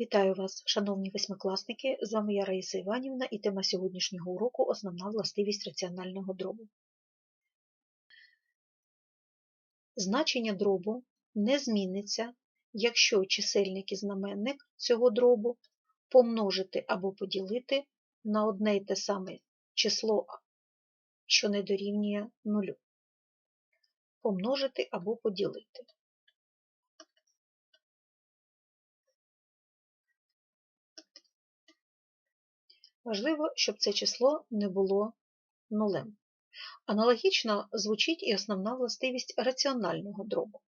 Вітаю вас, шановні восьмикласники! З вами я Раїса Іванівна і тема сьогоднішнього уроку основна властивість раціонального дробу. Значення дробу не зміниться, якщо чисельник і знаменник цього дробу помножити або поділити на одне й те саме число, що не дорівнює нулю. Помножити або поділити. Важливо, щоб це число не було нулем. Аналогічно звучить і основна властивість раціонального дробу.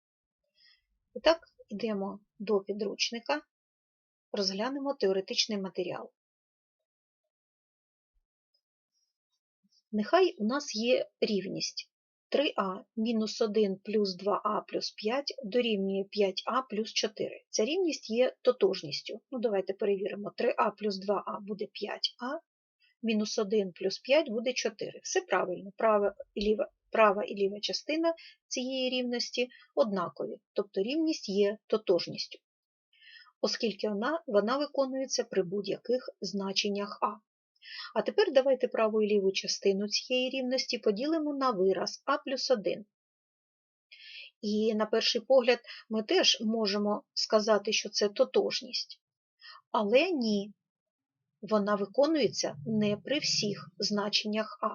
І так, йдемо до підручника, розглянемо теоретичний матеріал. Нехай у нас є рівність 3а мінус 1 плюс 2а плюс 5 дорівнює 5а плюс 4. Ця рівність є тотожністю. Ну, Давайте перевіримо. 3а плюс 2а буде 5а, мінус 1 плюс 5 буде 4. Все правильно, права і ліва, права і ліва частина цієї рівності однакові, тобто рівність є тотожністю, оскільки вона, вона виконується при будь-яких значеннях а. А тепер давайте праву і ліву частину цієї рівності поділимо на вираз а плюс 1. І на перший погляд ми теж можемо сказати, що це тотожність. Але ні, вона виконується не при всіх значеннях А.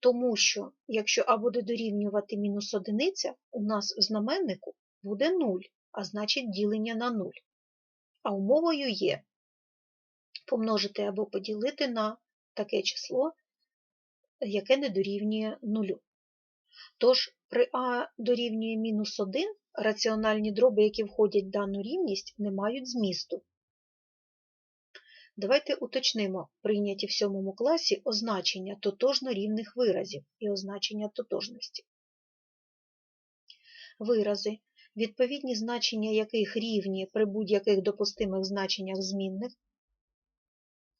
Тому що, якщо А буде дорівнювати мінус одиниця, у нас в знаменнику буде 0, а значить ділення на 0. А умовою є помножити або поділити на таке число, яке не дорівнює нулю. Тож при А дорівнює мінус 1 раціональні дроби, які входять в дану рівність, не мають змісту. Давайте уточнимо прийняті в сьомому класі означення тотожно рівних виразів і означення тотожності. Вирази, відповідні значення яких рівні при будь-яких допустимих значеннях змінних,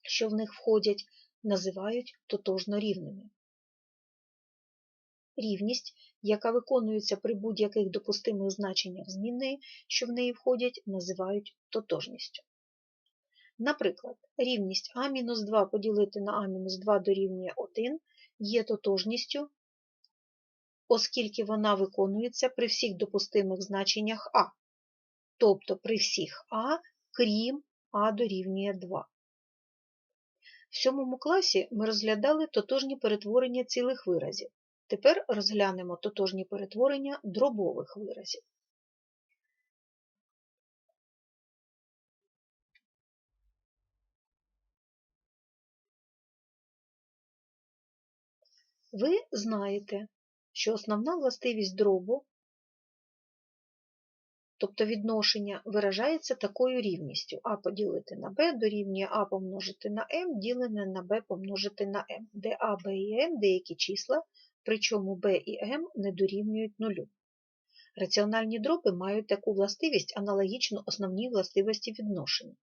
що в них входять, називають тотожно рівними. Рівність, яка виконується при будь-яких допустимих значеннях змінної, що в неї входять, називають тотожністю. Наприклад, рівність а-2 поділити на а-2 дорівнює 1 є тотожністю, оскільки вона виконується при всіх допустимих значеннях а, тобто при всіх а, крім а дорівнює 2. В сьомому класі ми розглядали тотожні перетворення цілих виразів. Тепер розглянемо тотожні перетворення дробових виразів. Ви знаєте, що основна властивість дробу, тобто відношення, виражається такою рівністю а поділити на b дорівнює а помножити на m ділене на b помножити на m, де а, b і m деякі числа, причому b і m не дорівнюють нулю. Раціональні дроби мають таку властивість аналогічну основній властивості відношення.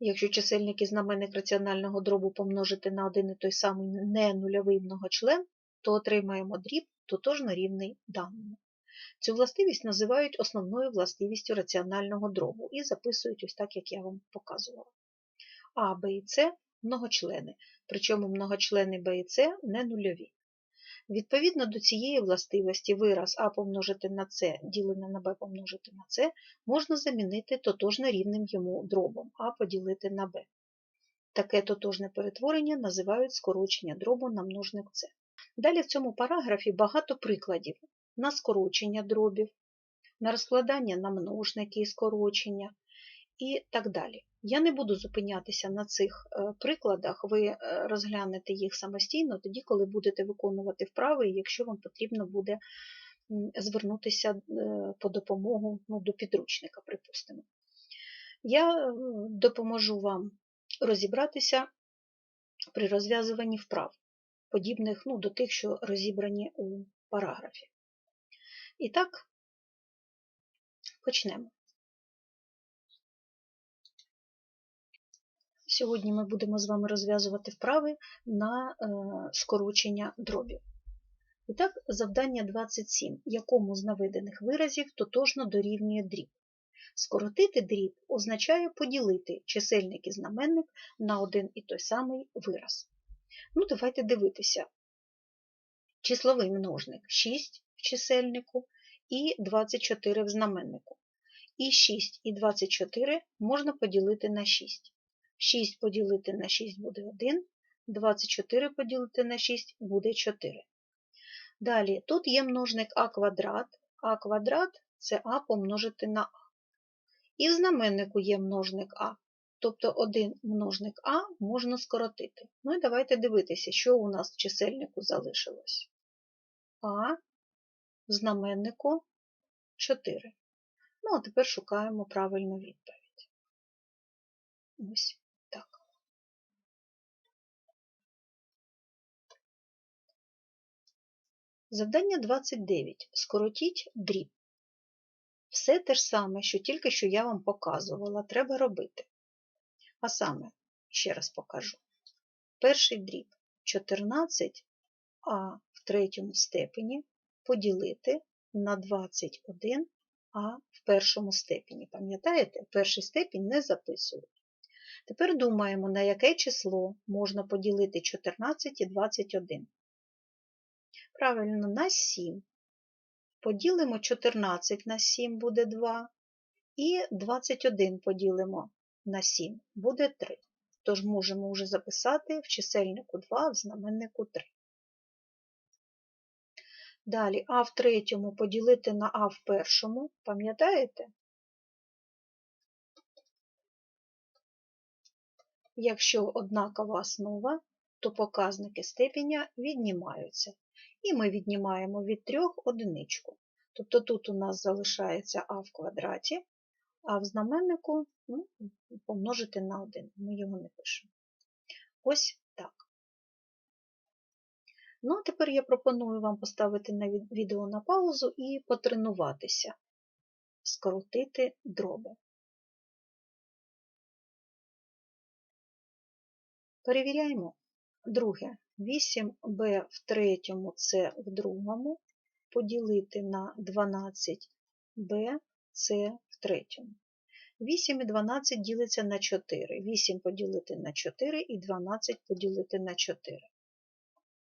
Якщо чисельник і знаменник раціонального дробу помножити на один і той самий ненульовий многочлен, то отримаємо дріб тотожно рівний даному. Цю властивість називають основною властивістю раціонального дробу і записують ось так, як я вам показувала. А, Б і С многочлени, причому многочлени Б і С не нульові. Відповідно до цієї властивості вираз А помножити на С ділене на Б помножити на С можна замінити тотожно рівним йому дробом А поділити на Б. Таке тотожне перетворення називають скорочення дробу на множник С. Далі в цьому параграфі багато прикладів на скорочення дробів, на розкладання на множники і скорочення і так далі. Я не буду зупинятися на цих е, прикладах, ви е, розглянете їх самостійно, тоді, коли будете виконувати вправи, і якщо вам потрібно буде звернутися е, по допомогу ну, до підручника, припустимо. Я допоможу вам розібратися при розв'язуванні вправ, подібних ну, до тих, що розібрані у параграфі. І так, почнемо. Сьогодні ми будемо з вами розв'язувати вправи на е, скорочення дробів. І так, завдання 27, якому з наведених виразів тотожно дорівнює дріб. Скоротити дріб означає поділити чисельник і знаменник на один і той самий вираз. Ну, давайте дивитися. Числовий множник 6 в чисельнику і 24 в знаменнику. І 6 і 24 можна поділити на 6. 6 поділити на 6 буде 1, 24 поділити на 6 буде 4. Далі, тут є множник а квадрат. А квадрат це а помножити на а. І в знаменнику є множник а. Тобто один множник а можна скоротити. Ну і давайте дивитися, що у нас в чисельнику залишилось. А в знаменнику 4. Ну, а тепер шукаємо правильну відповідь. Ось так. Завдання 29. Скоротіть дріб. Все те ж саме, що тільки що я вам показувала, треба робити. А саме, ще раз покажу. Перший дріб 14 а в третьому степені поділити на 21 а в першому степені. Пам'ятаєте, перший степінь не записують. Тепер думаємо, на яке число можна поділити 14 і 21. Правильно, на 7. Поділимо 14 на 7 буде 2. І 21 поділимо на 7 буде 3. Тож можемо вже записати в чисельнику 2, в знаменнику 3. Далі А в третьому поділити на А в першому, пам'ятаєте? Якщо однакова основа, то показники степеня віднімаються. І ми віднімаємо від 3 одиничку. Тобто тут у нас залишається А в квадраті, а в знаменнику ну, помножити на 1. Ми його не пишемо. Ось так. Ну, а тепер я пропоную вам поставити на відео на паузу і потренуватися, скоротити дроби. Перевіряємо. Друге, 8b в третьому С в другому поділити на 12b С третьому. 8 і 12 ділиться на 4. 8 поділити на 4 і 12 поділити на 4.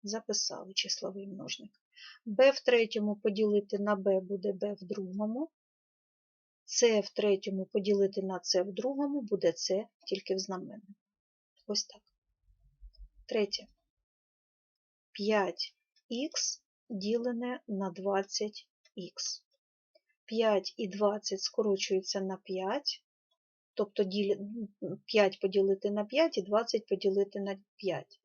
Записали числовий множник. b в третьому поділити на b буде b в другому. С в третьому поділити на С в другому буде С тільки в знаменнику. Ось так. Третє. 5х ділене на 20х. 5 і 20 скорочуються на 5, тобто 5 поділити на 5 і 20 поділити на 5.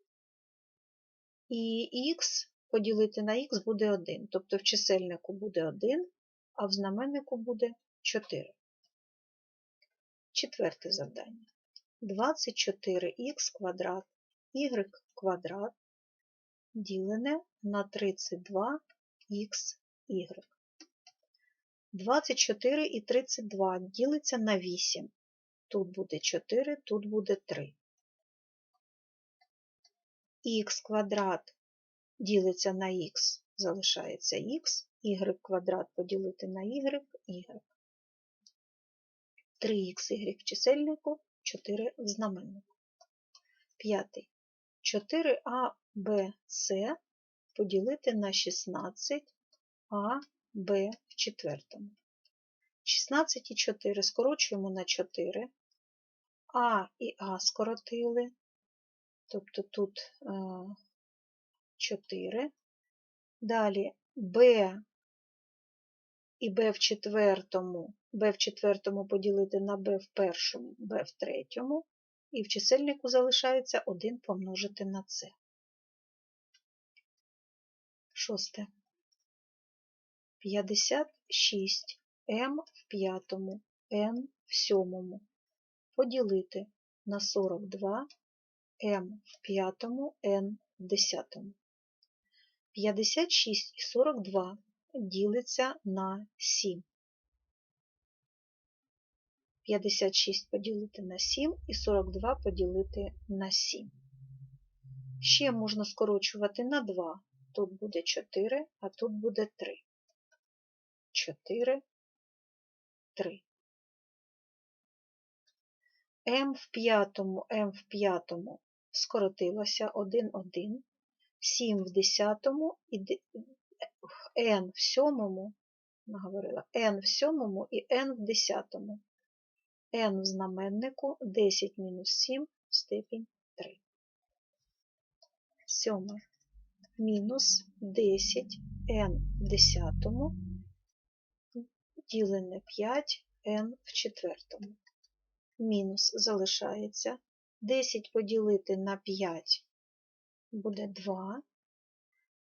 І х поділити на х буде 1, тобто в чисельнику буде 1, а в знаменнику буде 4. Четверте завдання. 24х квадрат y квадрат ділене на 32х y. 24 і 32 ділиться на 8. Тут буде 4, тут буде 3. Х квадрат ділиться на х, залишається х, y квадрат поділити на y, y. 3х в чисельнику, 4 в знаменнику. П'ятий. 4а С поділити на 16 А, Б в четвертому. 16 і 4 скорочуємо на 4. А і А скоротили, тобто тут 4. Далі Б і Б в четвертому, Б в четвертому поділити на Б в першому, Б в третьому, і в чисельнику залишається 1 помножити на С. Шосте. 56 М в п'ятому, Н в сьомому. Поділити на 42 М в п'ятому, Н в десятому. 56 і 42 ділиться на 7. 56 поділити на 7 і 42 поділити на 7. Ще можна скорочувати на 2. тут буде 4, а тут буде 3. 4, 3. М в п'ятому, М в п'ятому скоротилося 1, 1, 7 в десятому і N в сьомому, наговорила, N в сьомому і N в десятому. N в знаменнику 10 мінус 7 степінь 3. Сьоме мінус 10 n в десятому ділене 5 n в четвертому. Мінус залишається 10 поділити на 5 буде 2.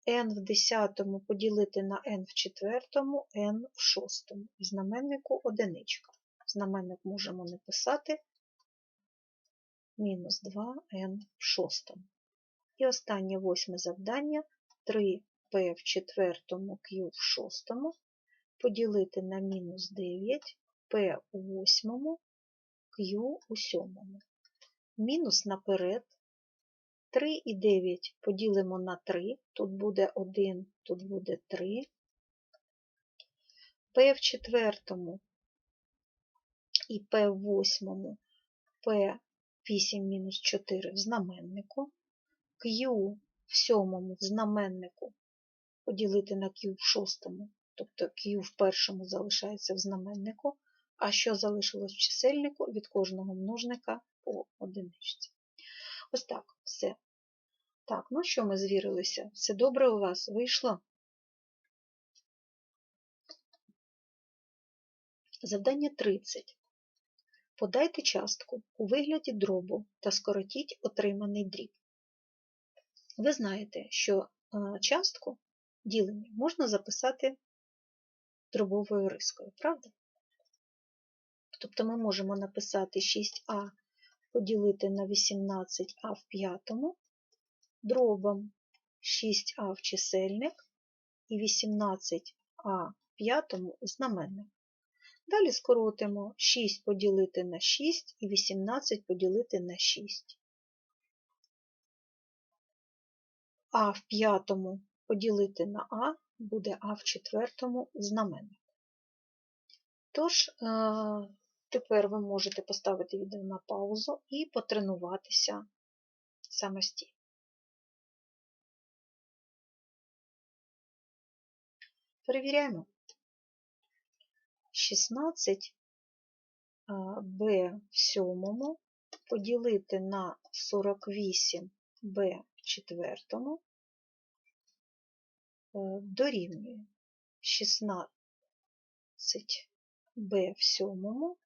n в десятому поділити на n в четвертому, n в шостому. В знаменнику одиничка. Знаменник можемо написати мінус 2n в шостому. І останнє восьме завдання 3p в четвертому q в шостому поділити на мінус 9 p у восьмому, q у сьомому. Мінус наперед. 3 і 9 поділимо на 3, тут буде 1, тут буде 3. p в четвертому і p в восьмому, p 8 мінус 4 в знаменнику. Q в сьомому в знаменнику поділити на Q в шостому, тобто Q в першому залишається в знаменнику, а що залишилось в чисельнику від кожного множника по одиничці. Ось так, все. Так, ну що ми звірилися? Все добре у вас вийшло? Завдання 30. Подайте частку у вигляді дробу та скоротіть отриманий дріб. Ви знаєте, що частку ділення можна записати дробовою рискою, правда? Тобто ми можемо написати 6а поділити на 18а в п'ятому, дробом 6а в чисельник і 18а в п'ятому знаменник. Далі скоротимо 6 поділити на 6 і 18 поділити на 6. А в п'ятому поділити на А буде А в четвертому знаменник. Тож, е, тепер ви можете поставити відео на паузу і потренуватися самостійно. Перевіряємо. 16 b в сьомому поділити на 48 b в четвертому е, дорівнює 16 b в сьомому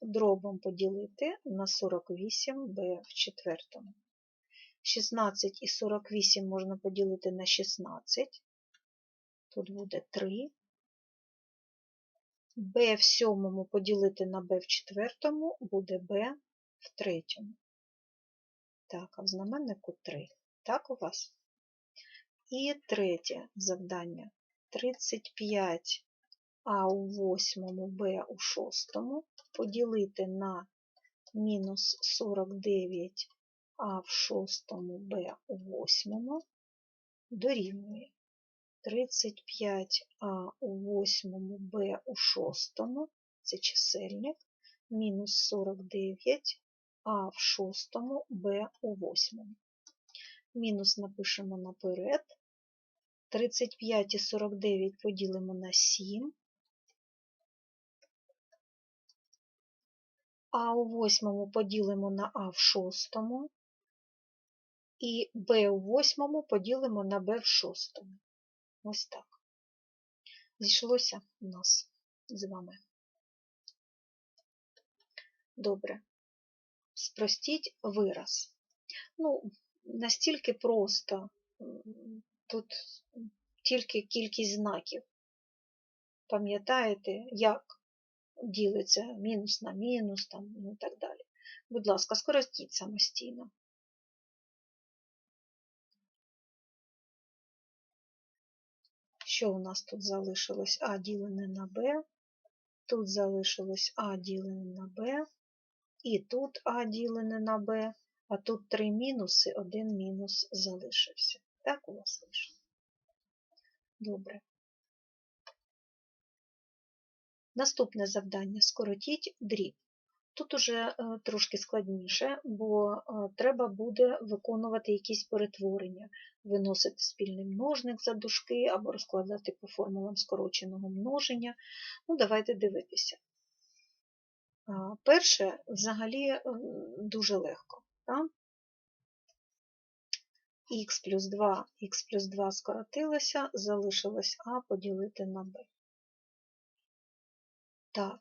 дробом поділити на 48 b в четвертому. 16 і 48 можна поділити на 16, тут буде 3 b в сьомому поділити на b в четвертому буде b в третьому. Так, а в знаменнику 3. Так у вас? І третє завдання. 35 а у восьмому, b у шостому поділити на мінус 49 а в шостому, b у восьмому дорівнює 35а у восьмому, Б у шостому, це чисельник, мінус 49 а в шостому, Б у восьмому. Мінус напишемо наперед. 35 і 49 поділимо на 7. А у восьмому поділимо на А в шостому. І Б у восьмому поділимо на Б в шостому. Ось так. Зійшлося у нас з вами. Добре. Спростіть вираз. Ну, настільки просто, тут тільки кількість знаків. Пам'ятаєте, як ділиться мінус на мінус там, ну і так далі. Будь ласка, скоротіть самостійно. Що у нас тут залишилось А ділене на Б, тут залишилось А ділене на Б, і тут А ділене на Б, а тут три мінуси, один мінус залишився. Так у вас вийшло. Добре. Наступне завдання скоротіть дріб. Тут уже е, трошки складніше, бо е, треба буде виконувати якісь перетворення, виносити спільний множник за дужки або розкладати по формулам скороченого множення. Ну, давайте дивитися. Перше, взагалі, дуже легко. Так? х плюс 2, х плюс 2 скоротилося, залишилось а поділити на b. Так,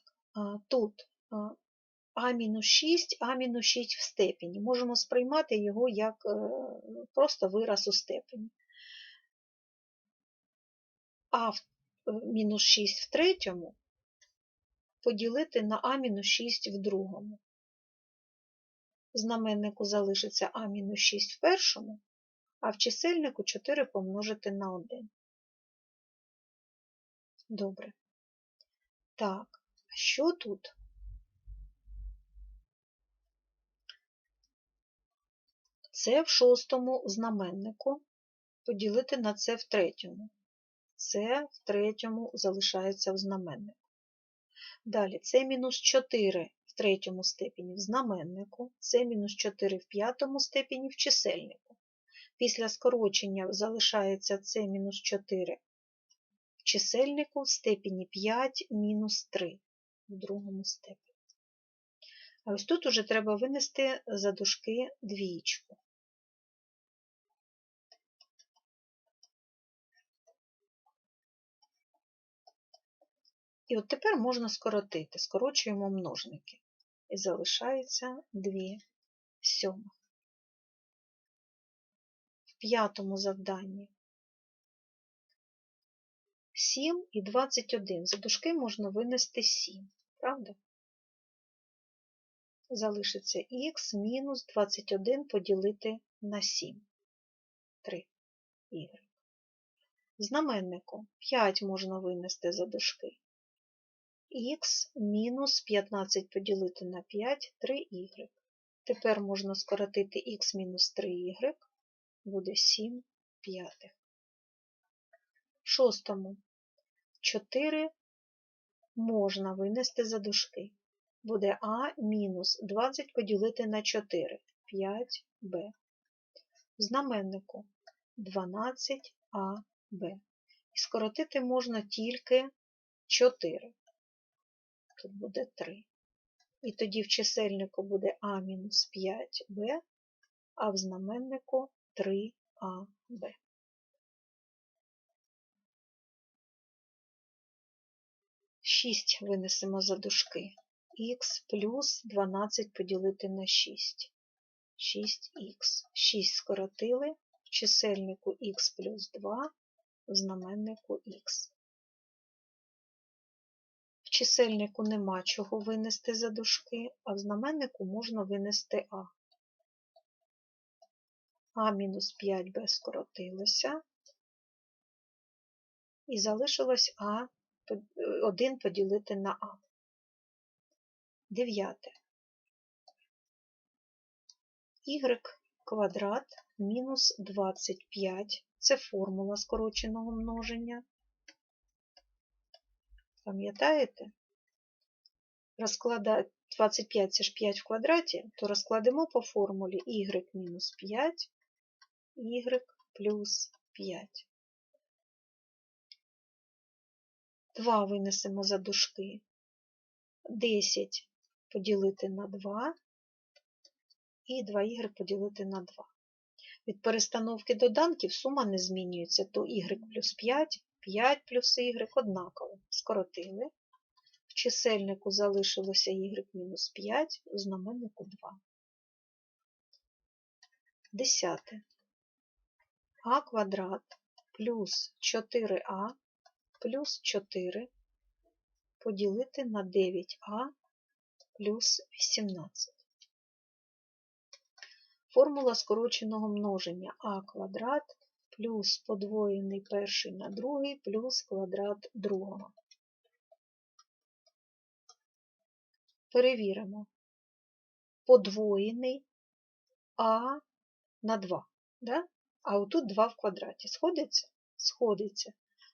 тут а-6, а-6 в степені. Можемо сприймати його як е, просто вираз у степені. А е, мінус 6 в третьому поділити на а-6 в другому. Знаменнику залишиться а-6 в першому, а в чисельнику 4 помножити на 1. Добре. Так, що тут? Це в шостому знаменнику поділити на це в третьому. Це в третьому залишається в знаменнику. Далі це мінус 4 в третьому степені в знаменнику, це мінус 4 в п'ятому степені в чисельнику. Після скорочення залишається це мінус 4 в чисельнику в степені 5 мінус 3 в другому степені. А ось тут уже треба винести за дужки двічку. І от тепер можна скоротити. Скорочуємо множники. І залишається 2 сьомих. В п'ятому завданні 7 і 21. За дужки можна винести 7, правда? Залишиться х мінус 21 поділити на 7. 3 y. Знаменнику 5 можна винести за дужки х мінус 15 поділити на 5 3y. Тепер можна скоротити х мінус 3y, буде 7 п'ятих. Шостому 4 можна винести за дужки. Буде а мінус 20 поділити на 4 5b. В знаменнику 12аб. І скоротити можна тільки 4 тут буде 3. І тоді в чисельнику буде А-5Б, а в знаменнику 3АБ. Шість винесемо за дужки. Х плюс 12 поділити на 6. 6х. 6 скоротили, в чисельнику х плюс 2, в знаменнику х чисельнику нема чого винести за дужки, а в знаменнику можна винести А. А мінус 5Б скоротилося. І залишилось А 1 поділити на А. Дев'яте. Y квадрат мінус 25. Це формула скороченого множення. Пам'ятаєте? Розкладати 25 це ж 5 в квадраті, то розкладемо по формулі y мінус 5, y плюс 5. 2 винесемо за дужки. 10 поділити на 2 і 2y поділити на 2. Від перестановки доданків сума не змінюється, то y плюс 5 5 плюс y однаково. Скоротили. В чисельнику залишилося y мінус 5, у знаменнику 2. Десяте. А квадрат плюс 4а плюс 4 поділити на 9а плюс 18. Формула скороченого множення а квадрат плюс подвоєний перший на другий плюс квадрат другого. Перевіримо. Подвоєний а на 2. Да? А отут 2 в квадраті. Сходиться? Сходиться.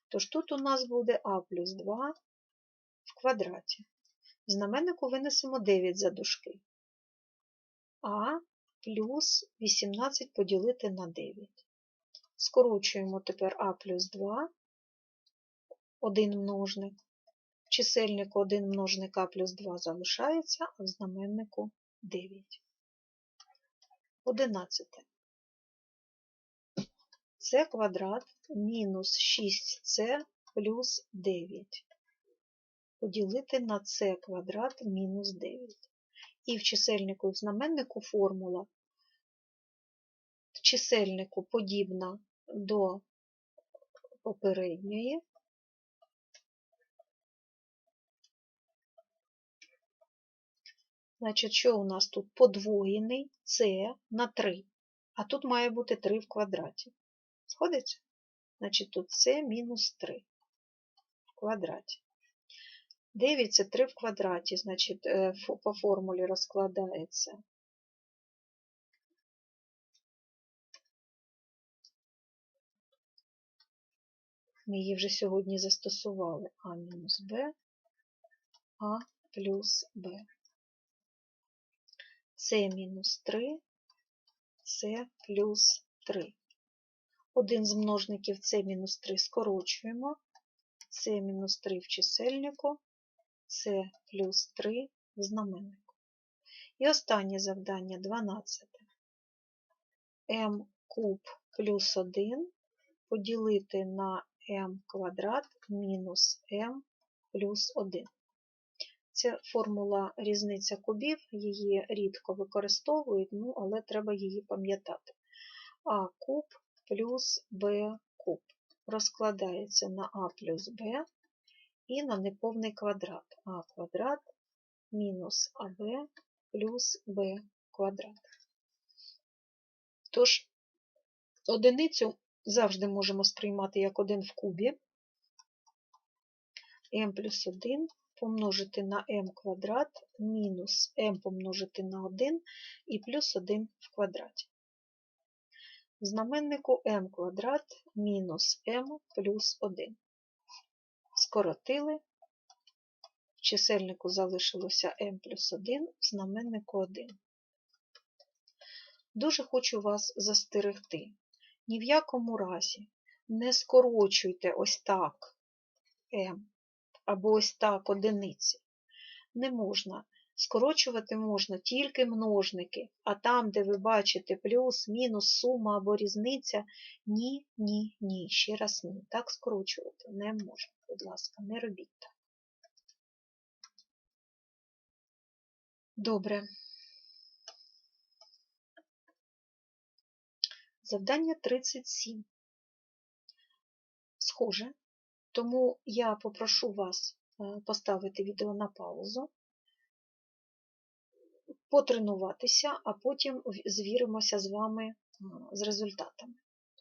Тож тут у нас буде а плюс 2 в квадраті. В знаменнику винесемо 9 за дужки. А плюс 18 поділити на 9. Скорочуємо тепер а плюс 2, один множник. Чисельнику 1 множник а плюс 2 залишається, а в знаменнику 9. 11. С квадрат мінус 6С плюс 9. Поділити на С квадрат мінус 9. І в чисельнику і в знаменнику формула в чисельнику подібна до попередньої. Значить, що у нас тут подвоєний С на 3, а тут має бути 3 в квадраті. Сходиться? Значить, тут С мінус 3 в квадраті. 9 це 3 в квадраті, значить, е, по формулі розкладається. Ми її вже сьогодні застосували А мінус Б, А плюс Б. С мінус 3, С плюс 3. Один з множників С мінус 3 скорочуємо. С мінус 3 в чисельнику, С плюс 3 в знаменнику. І останнє завдання 12. М куб плюс 1 поділити на М квадрат мінус М плюс 1. Це формула різниця кубів, її рідко використовують, ну, але треба її пам'ятати. А куб плюс Б куб розкладається на А плюс Б і на неповний квадрат. А квадрат мінус АБ плюс Б квадрат. Тож, одиницю завжди можемо сприймати як 1 в кубі. М плюс 1 помножити на m квадрат мінус m помножити на 1 і плюс 1 в квадраті. В знаменнику m квадрат мінус m плюс 1. Скоротили. В чисельнику залишилося m плюс 1, в знаменнику 1. Дуже хочу вас застерегти. Ні в якому разі не скорочуйте ось так m або ось так одиниці. Не можна. Скорочувати можна тільки множники, а там, де ви бачите плюс, мінус, сума або різниця, ні, ні, ні. Ще раз ні. Так скорочувати не можна. Будь ласка, не робіть так. Добре. Завдання 37. Схоже, тому я попрошу вас е, поставити відео на паузу, потренуватися, а потім звіримося з вами е, з результатами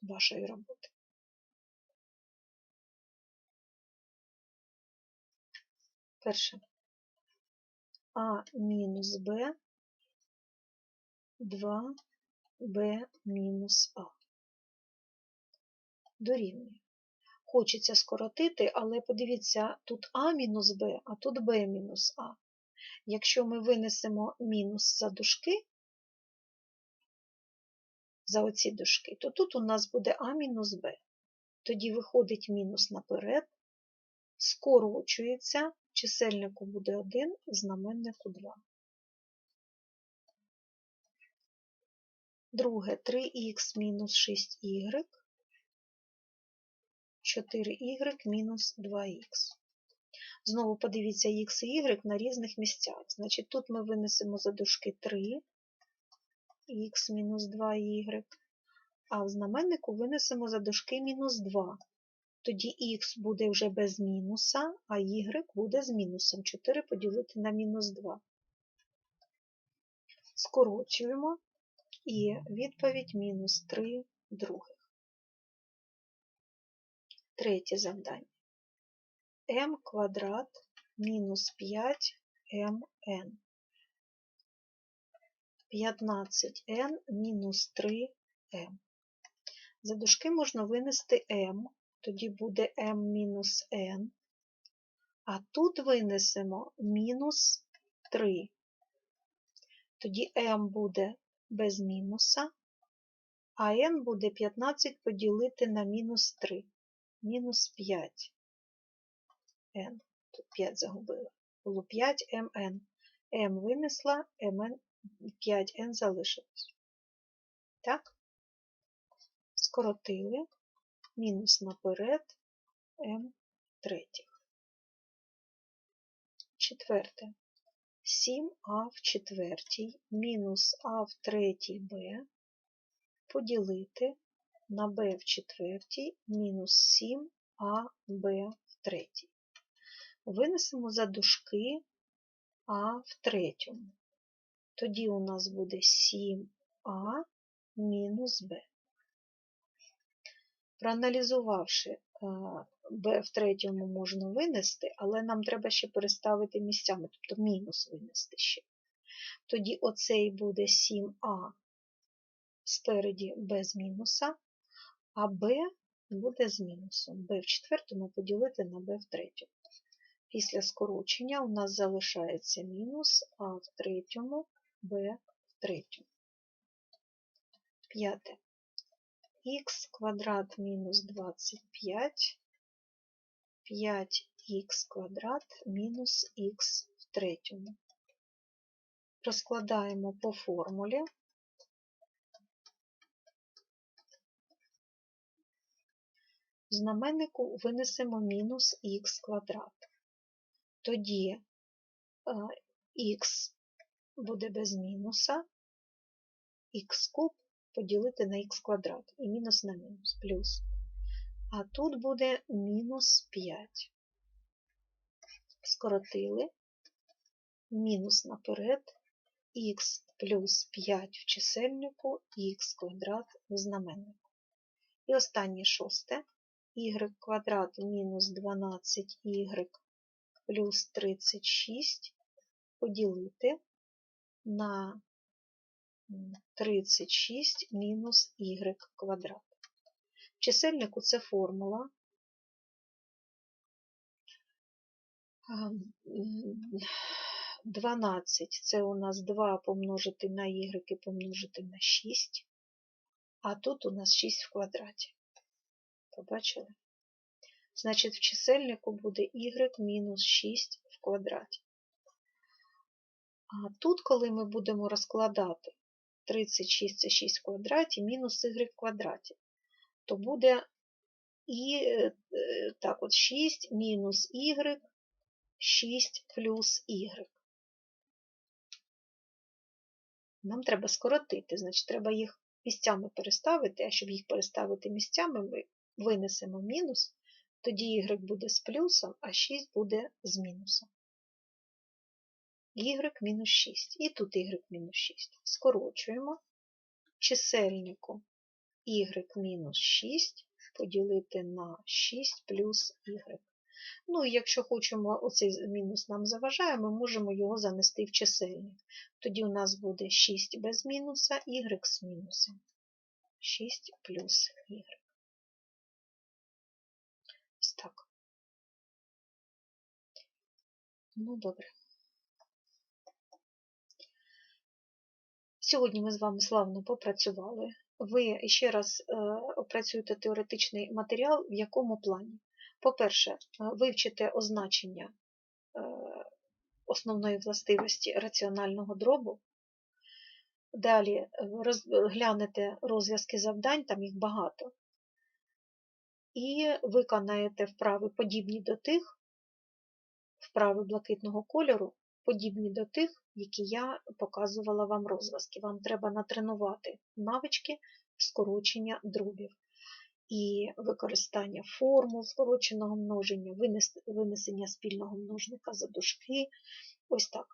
вашої роботи. Перше. А мінус Б 2 Б мінус А. Дорівнює. Хочеться скоротити, але подивіться, тут А мінус Б, а тут Б мінус А. Якщо ми винесемо мінус за дужки, за оці дужки, то тут у нас буде А мінус Б. Тоді виходить мінус наперед, скорочується, чисельнику буде 1, знаменнику 2. Друге 3х мінус 6y 4y мінус 2х. Знову подивіться х і y на різних місцях. Значить, тут ми винесемо за дужки 3, х мінус 2y, а в знаменнику винесемо за дужки мінус 2. Тоді х буде вже без мінуса, а y буде з мінусом. 4 поділити на мінус 2. Скорочуємо і відповідь мінус 3 других. Третє завдання. m квадрат мінус 5mn. 15n мінус 3m. За дужки можна винести m, тоді буде m-n, а тут винесемо мінус 3. Тоді m буде без мінуса, а n буде 15 поділити на мінус 3. Мінус 5 n. Тут 5 загубила. Було 5 mn. m винесла, mn 5n залишилось. Так? Скоротили. Мінус наперед m третіх. Четверте. 7а в четвертій мінус а в третій b поділити на b в четвертій мінус 7аб в третій. Винесемо за дужки а в третьому. Тоді у нас буде 7а мінус b. Проаналізувавши b в третьому можна винести, але нам треба ще переставити місцями, тобто мінус винести ще. Тоді оцей буде 7а спереді без мінуса, а b буде з мінусом. b в четвертому поділити на b в третьому. Після скорочення у нас залишається мінус а в третьому, b в третьому. П'яте. х квадрат мінус 25, 5х квадрат мінус х в третьому. Розкладаємо по формулі. Знаменнику винесемо мінус х квадрат. Тоді х буде без мінуса, х куб поділити на х квадрат і мінус на мінус плюс. А тут буде мінус 5. Скоротили мінус наперед х плюс 5 в чисельнику х квадрат в знаменнику. І останнє шосте y квадрат мінус 12y плюс 36 поділити на 36 мінус y квадрат. Чисельнику це формула. 12 це у нас 2 помножити на y і помножити на 6, а тут у нас 6 в квадраті. Побачили? Значить, в чисельнику буде y мінус 6 в квадраті. А тут, коли ми будемо розкладати 36 це 6 в квадраті, мінус y в квадраті, то буде і так от 6 мінус y, 6 плюс y. Нам треба скоротити, значить, треба їх місцями переставити, а щоб їх переставити місцями, ми винесемо мінус, тоді y буде з плюсом, а 6 буде з мінусом. y мінус 6. І тут y мінус 6. Скорочуємо чисельнику y мінус 6 поділити на 6 плюс y. Ну і якщо хочемо, оцей мінус нам заважає, ми можемо його занести в чисельник. Тоді у нас буде 6 без мінуса, y з мінусом. 6 плюс y. Ну, добре. Сьогодні ми з вами славно попрацювали. Ви ще раз опрацюєте теоретичний матеріал, в якому плані. По-перше, вивчите означення основної властивості раціонального дробу. Далі розглянете розв'язки завдань, там їх багато. І виконаєте вправи подібні до тих, вправи блакитного кольору, подібні до тих, які я показувала вам розв'язки. Вам треба натренувати навички скорочення дробів і використання формул скороченого множення, винесення спільного множника за дужки. Ось так.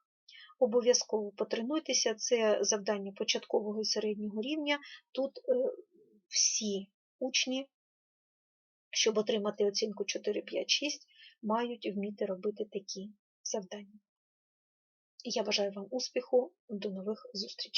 Обов'язково потренуйтеся, це завдання початкового і середнього рівня. Тут всі учні, щоб отримати оцінку 4, 5, 6, мають вміти робити такі завдання. Я бажаю вам успіху, до нових зустрічей!